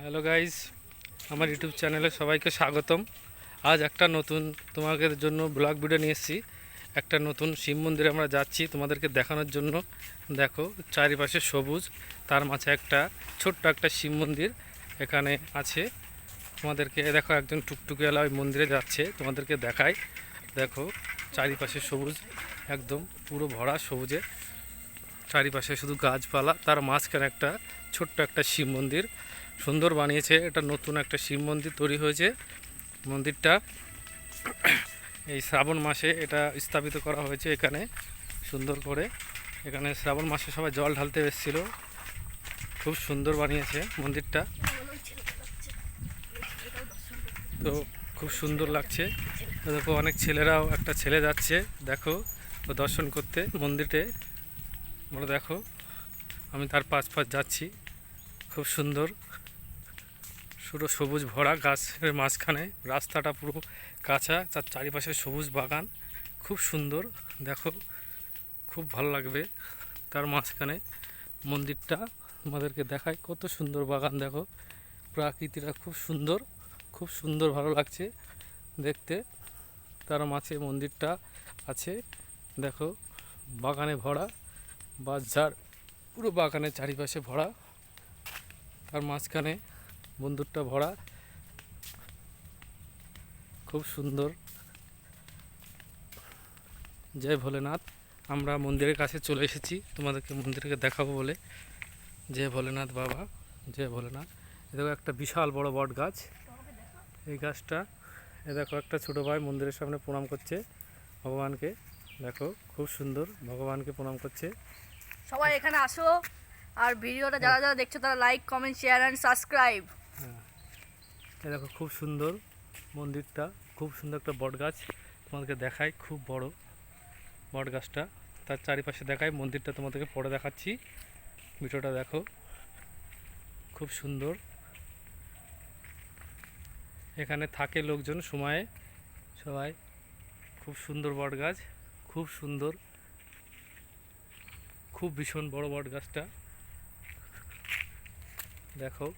Hello guys আমার YouTube চ্যানেলে সবাইকে স্বাগতম। আজ একটা নতুন তোমাদের জন্য ব্লগ ভিডিও নিয়ে এসেছি। একটা নতুন শিব মন্দিরে আমরা যাচ্ছি তোমাদেরকে দেখানোর জন্য। দেখো, চারিপাশে সবুজ, তার মাঝে একটা ছোট্ট একটা শিব মন্দির এখানে আছে। তোমাদেরকে দেখো একজন টুকটুকিওয়ালা ওই মন্দিরে যাচ্ছে, তোমাদেরকে দেখায়। দেখো, চারিপাশে সবুজ, একদম পুরো ভরা সবুজে। চারিপাশে শুধু গাছপালা, তার মাঝখানে একটা ছোট্ট একটা শিব মন্দির। সুন্দর বানিয়েছে। এটা নতুন একটা শিব মন্দির তৈরি হয়েছে। মন্দিরটা এই শ্রাবণ মাসে এটা স্থাপিত করা হয়েছে এখানে, সুন্দর করে। এখানে শ্রাবণ মাসে সবাই জল ঢালতে এসেছিল। খুব সুন্দর বানিয়েছে মন্দিরটা। তো খুব সুন্দর লাগছে। দেখো, অনেক ছেলেরাও, একটা ছেলে যাচ্ছে, দেখো, ও দর্শন করতে মন্দিরে বলে, দেখো, আমি তার পাশ পাশ যাচ্ছি। খুব সুন্দর। পুরো সবুজ ভরা গাছের মাঝখানে, রাস্তাটা পুরো কাঁচা, তার চারিপাশে সবুজ বাগান। খুব সুন্দর, দেখো, খুব ভালো লাগবে। তার মাঝখানে মন্দিরটা আমাদেরকে দেখায়, কত সুন্দর বাগান, দেখো। প্রাকৃতিটা খুব সুন্দর খুব সুন্দর ভালো লাগছে দেখতে। তার মাঝে মন্দিরটা আছে, দেখো, বাগানে ভরা বাজার পুরো বাগানের চারিপাশে ভরা। তার মাঝখানে বন্দুকটা ভরা। খুব সুন্দর। জয় ভোলেনাথ, আমরা মন্দিরের কাছে চলে এসেছি। তোমাদেরকে মন্দিরকে দেখাবো বলে। জয় ভোলেনাথ বাবা, জয় ভোলেনাথ। এ দেখো একটা বিশাল বড় বট গাছ। এই গাছটা, এ দেখো একটা ছোটো ভাই মন্দিরের সামনে প্রণাম করছে ভগবানকে। দেখো, খুব সুন্দর ভগবানকে প্রণাম করছে। সবাই এখানে আসো। আর ভিডিওটা যারা যারা দেখছ তারা like comment share and subscribe দেখো, খুব সুন্দর মন্দিরটা, খুব সুন্দর একটা বট গাছ তোমাদেরকে দেখায় খুব বড় বট গাছটা তার চারিপাশে দেখায় মন্দিরটা তোমাদেরকে পরে দেখাচ্ছি। ভিডিওটা দেখো, খুব সুন্দর। এখানে থাকে লোকজন সময়ে, সবাই। খুব সুন্দর বট গাছ খুব সুন্দর। খুব ভীষণ বড় বট গাছটা দেখো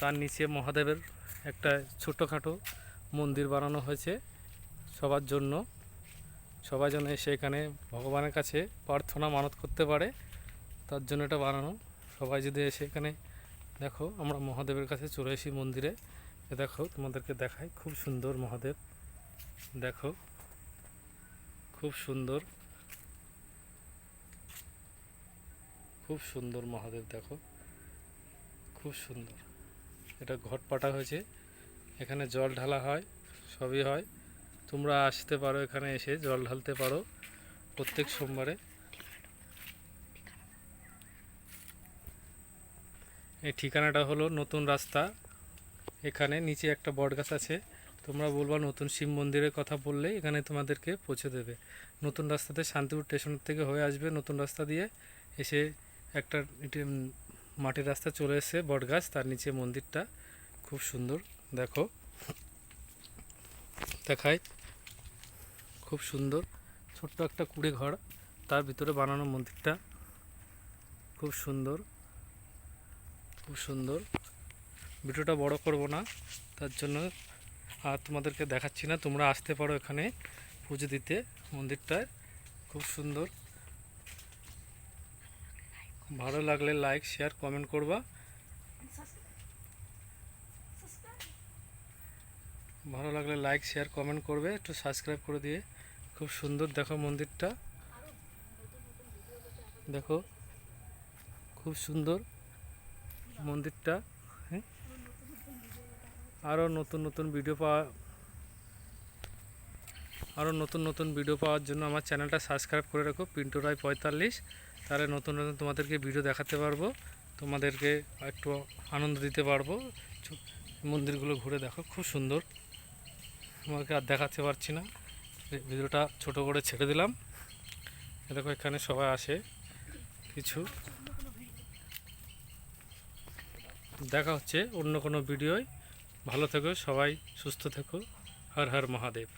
তার নিচে মহাদেবের একটা ছোটোখাটো মন্দির বানানো হয়েছে সবার জন্য। সবাই যেন এসে এখানে ভগবানের কাছে প্রার্থনা মানত করতে পারে, তার জন্য এটা বানানো। সবাই যদি এসে এখানে দেখো, আমরা মহাদেবের কাছে চলে এসি মন্দিরে। এ দেখো, তোমাদেরকে দেখাই। খুব সুন্দর মহাদেব। দেখো, খুব সুন্দর। খুব সুন্দর মহাদেব, দেখো। খুব সুন্দর। এটা ঘট পাটা হয়েছে। এখানে জল ঢালা হয়, সবই হয়। তোমরা আসতে পারো এখানে এসে, জল ঢালতে পারো প্রত্যেক সোমবারে। এই ঠিকানাটা হলো নতুন রাস্তা। এখানে নিচে একটা বট গাছ আছে। তোমরা বলবা নতুন শিব মন্দিরের কথা বললে এখানে তোমাদেরকে পৌঁছে দেবে। নতুন রাস্তাতে শান্তিপুর স্টেশন থেকে হয়ে আসবে নতুন রাস্তা দিয়ে। এসে একটা মাটির রাস্তা চলে এসে বট গাছ তার নিচে মন্দিরটা। খুব সুন্দর, দেখো। দেখায় খুব সুন্দর, ছোট্ট একটা কুড়ে ঘর, তার ভিতরে বানানো মন্দিরটা। খুব সুন্দর খুব সুন্দর। ভিডিওটা বড় করব না, তার জন্য আর তোমাদেরকে দেখাচ্ছি না। তোমরা আসতে পারো এখানে পুজো দিতে মন্দিরটায়। খুব সুন্দর। ভালো লাগলে লাইক শেয়ার কমেন্ট করবা। ভালো লাগলে লাইক শেয়ার কমেন্ট করবে, একটু সাবস্ক্রাইব করে দিয়ে। খুব সুন্দর দেখো মন্দিরটা। দেখো, খুব সুন্দর মন্দিরটা হ্যাঁ। আরও নতুন নতুন ভিডিও পাওয়া আরও নতুন নতুন ভিডিও পাওয়ার জন্য আমার চ্যানেলটা সাবস্ক্রাইব করে রাখো পিন্টু রায় পঁয়তাল্লিশ। তাহলে নতুন নতুন তোমাদেরকে ভিডিও দেখাতে পারব। তোমাদেরকে একটু আনন্দ দিতে পারব। মন্দিরগুলো ঘুরে দেখো, খুব সুন্দর। তোমাকে আর দেখাতে পারছি না। ভিডিওটা ছোট করে ছেড়ে দিলাম। দেখো, এখানে সবাই আসে। কিছু। দেখা হচ্ছে অন্য কোনো ভিডিওয় ভালো থেকো, সবাই সুস্থ থেকো। হর হর মহাদেব।